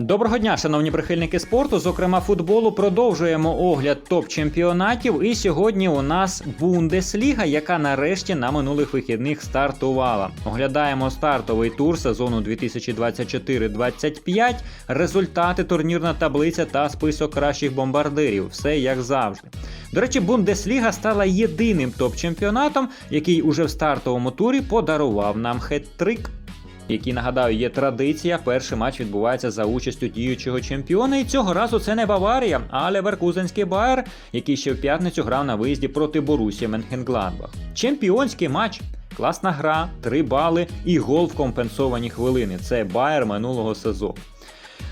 Доброго дня, шановні прихильники спорту. Зокрема, футболу продовжуємо огляд топ-чемпіонатів. І сьогодні у нас Бундесліга, яка нарешті на минулих вихідних стартувала. Оглядаємо стартовий тур сезону 2024-25, результати, турнірна таблиця та список кращих бомбардирів. Все як завжди. До речі, Бундесліга стала єдиним топ-чемпіонатом, який уже в стартовому турі подарував нам хет-трик який, нагадаю, є традиція. Перший матч відбувається за участю діючого чемпіона. І цього разу це не Баварія, а Леверкузенський Байер, який ще в п'ятницю грав на виїзді проти Борусі Менхенгладбах. Чемпіонський матч. Класна гра, три бали і гол в компенсовані хвилини. Це Байер минулого сезону.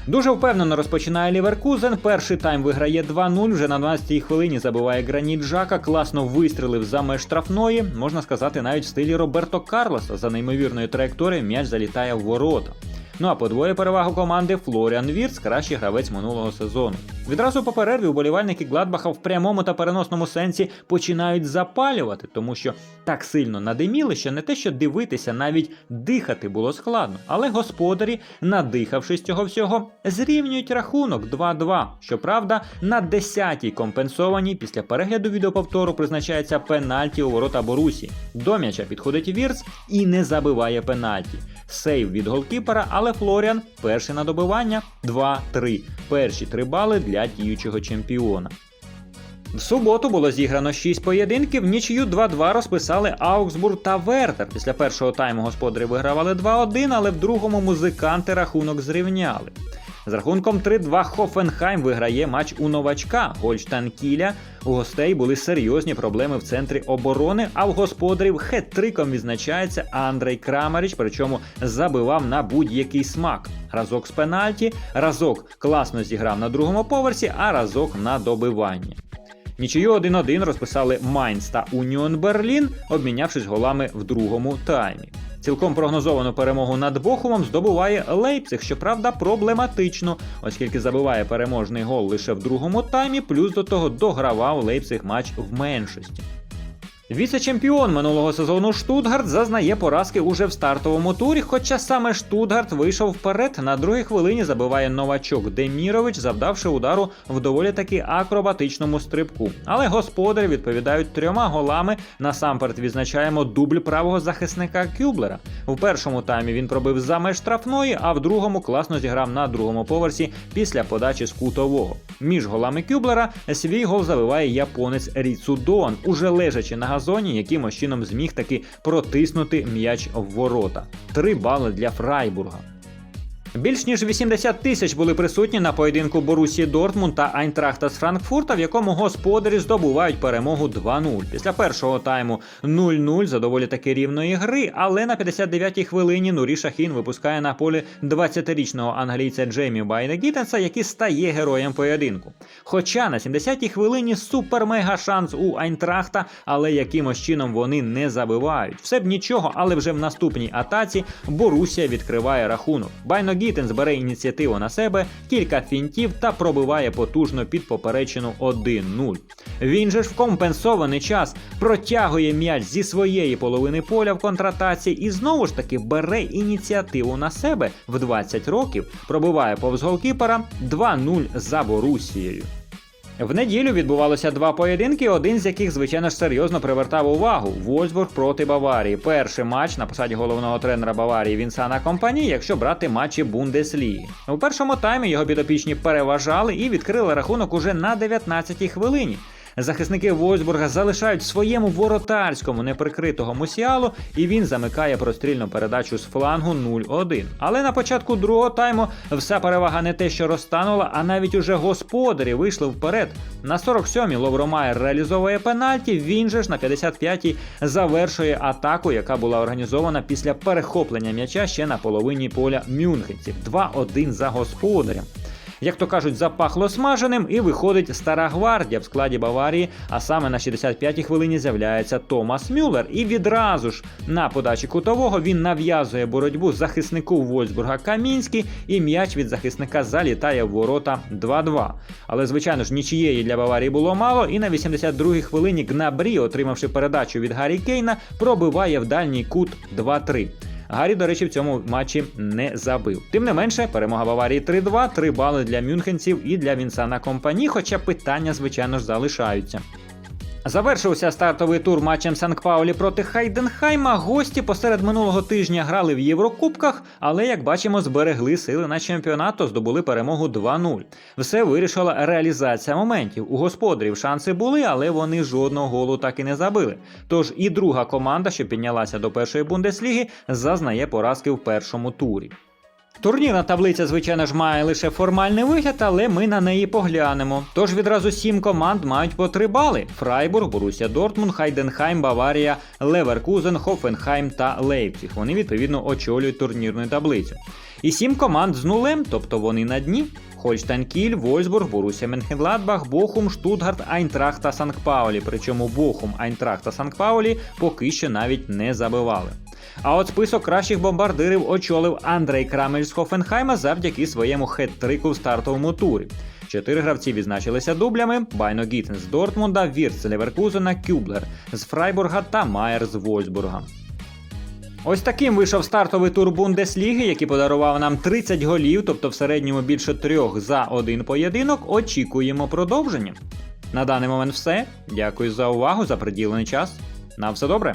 Дуже впевнено розпочинає Ліверкузен. Перший тайм виграє 2-0. Вже на 12-й хвилині забиває Граніт Жака. Класно вистрілив за меж штрафної. Можна сказати, навіть в стилі Роберто Карлоса. За неймовірною траєкторією м'яч залітає в ворота. Ну а подвоє перевагу команди Флоріан Вірц, кращий гравець минулого сезону. Відразу по перерві уболівальники Гладбаха в прямому та переносному сенсі починають запалювати, тому що так сильно надиміли, що не те, що дивитися, навіть дихати було складно. Але господарі, надихавшись цього всього, зрівнюють рахунок 2-2. Щоправда, на 10-й компенсованій після перегляду відеоповтору призначається пенальті у ворота Борусі. До м'яча підходить Вірц і не забиває пенальті. Сейв від голкіпера, але Флоріан перший на добивання 2-3. Перші три бали для діючого чемпіона. В суботу було зіграно 6 поєдинків. Нічию 2-2 розписали Аугсбург та Вертер. Після першого тайму господарі вигравали 2-1, але в другому музиканти рахунок зрівняли. З рахунком 3-2 Хофенхайм виграє матч у новачка Гольштайн Кіля. У гостей були серйозні проблеми в центрі оборони, а в господарів хет-триком відзначається Андрей Крамаріч, причому забивав на будь-який смак. Разок з пенальті, разок класно зіграв на другому поверсі, а разок на добивання. Нічию 1-1 розписали Майнц та Уніон Берлін, обмінявшись голами в другому таймі. Цілком прогнозовану перемогу над Бохумом здобуває Лейпциг, щоправда, проблематично, оскільки забиває переможний гол лише в другому таймі, плюс до того догравав Лейпциг матч в меншості. Віце-чемпіон минулого сезону Штутгарт зазнає поразки уже в стартовому турі, хоча саме Штутгарт вийшов вперед. На другій хвилині забиває новачок Демірович, завдавши удару в доволі таки акробатичному стрибку. Але господарі відповідають трьома голами. Насамперед відзначаємо дубль правого захисника Кюблера. У першому таймі він пробив за меж штрафної, а в другому класно зіграв на другому поверсі після подачі з кутового. Між голами Кюблера свій гол забиває японець Ріцу Доан, уже лежачи на газоні, якимось чином зміг таки протиснути м'яч в ворота. Три бали для Фрайбурга. Більш ніж 80 тисяч були присутні на поєдинку Борусі Дортмунд та Айнтрахта з Франкфурта, в якому господарі здобувають перемогу 2-0. Після першого тайму 0-0 за доволі таки рівної гри, але на 59-й хвилині Нурі Шахін випускає на полі 20-річного англійця Джеймі Байна Гіттенса, який стає героєм поєдинку. Хоча на 70-й хвилині супер-мега шанс у Айнтрахта, але якимось чином вони не забивають. Все б нічого, але вже в наступній атаці Борусія відкриває рахунок. Байно Гіттенс бере ініціативу на себе, кілька фінтів та пробиває потужно під поперечину 1-0. Він же ж в компенсований час протягує м'яч зі своєї половини поля в контратаці і знову ж таки бере ініціативу на себе в 20 років, пробиває повз голкіпера 2-0 за Борусією. В неділю відбувалося два поєдинки, один з яких, звичайно ж, серйозно привертав увагу Вольсбург проти Баварії. Перший матч на посаді головного тренера Баварії Вінсана Компані, якщо брати матчі Бундесліги. У першому таймі його підопічні переважали і відкрили рахунок уже на 19-й хвилині. Захисники Вольсбурга залишають своєму воротарському неприкритого мусіалу, і він замикає прострільну передачу з флангу 0-1. Але на початку другого тайму вся перевага не те, що розтанула, а навіть уже господарі вийшли вперед. На 47-й Ловромайер реалізовує пенальті. Він же ж на 55-й завершує атаку, яка була організована після перехоплення м'яча ще на половині поля мюнхенців. 2-1 за господарем. Як то кажуть, запахло смаженим, і виходить стара гвардія в складі Баварії. А саме на 65-й хвилині з'являється Томас Мюллер. І відразу ж на подачі кутового він нав'язує боротьбу захиснику Вольсбурга Камінський, і м'яч від захисника залітає в ворота 2-2. Але, звичайно ж, нічієї для Баварії було мало, і на 82-й хвилині Гнабрі, отримавши передачу від Гаррі Кейна, пробиває в дальній кут 2-3. Гаррі, до речі, в цьому матчі не забив. Тим не менше, перемога Баварії 3-2, 3 бали для мюнхенців і для Вінсана Компані, хоча питання, звичайно ж, залишаються. Завершився стартовий тур матчем Санкт-Паулі проти Хайденхайма. Гості посеред минулого тижня грали в Єврокубках, але, як бачимо, зберегли сили на чемпіонат, то здобули перемогу 2-0. Все вирішила реалізація моментів. У господарів шанси були, але вони жодного голу так і не забили. Тож і друга команда, що піднялася до першої бундесліги, зазнає поразки в першому турі. Турнірна таблиця, звичайно ж, має лише формальний вигляд, але ми на неї поглянемо. Тож відразу сім команд мають по три бали: Фрайбург, Борусія Дортмунд, Хайденхайм, Баварія, Леверкузен, Хофенхайм та Лейпціг. Вони відповідно очолюють турнірну таблицю. І сім команд з нулем, тобто вони на дні. Хольштайн Кіль, Вольсбург, Борусія Менхенгладбах, Бохум, Штутгарт, Айнтрахт та Санкт-Паулі. Причому Бохум, Айнтрахт та Санкт-Паулі поки що навіть не забивали. А от список кращих бомбардирів очолив Андрей Крамель з Хофенхайма завдяки своєму хет-трику в стартовому турі. Чотири гравці відзначилися дублями: Байно Гіттен з Дортмунда, Вірц з Леверкузена, Кюблер з Фрайбурга та Майер з Вольсбурга. Ось таким вийшов стартовий тур Бундесліги, який подарував нам 30 голів, тобто в середньому більше трьох за один поєдинок. Очікуємо продовження. На даний момент все. Дякую за увагу, за приділений час. На все добре.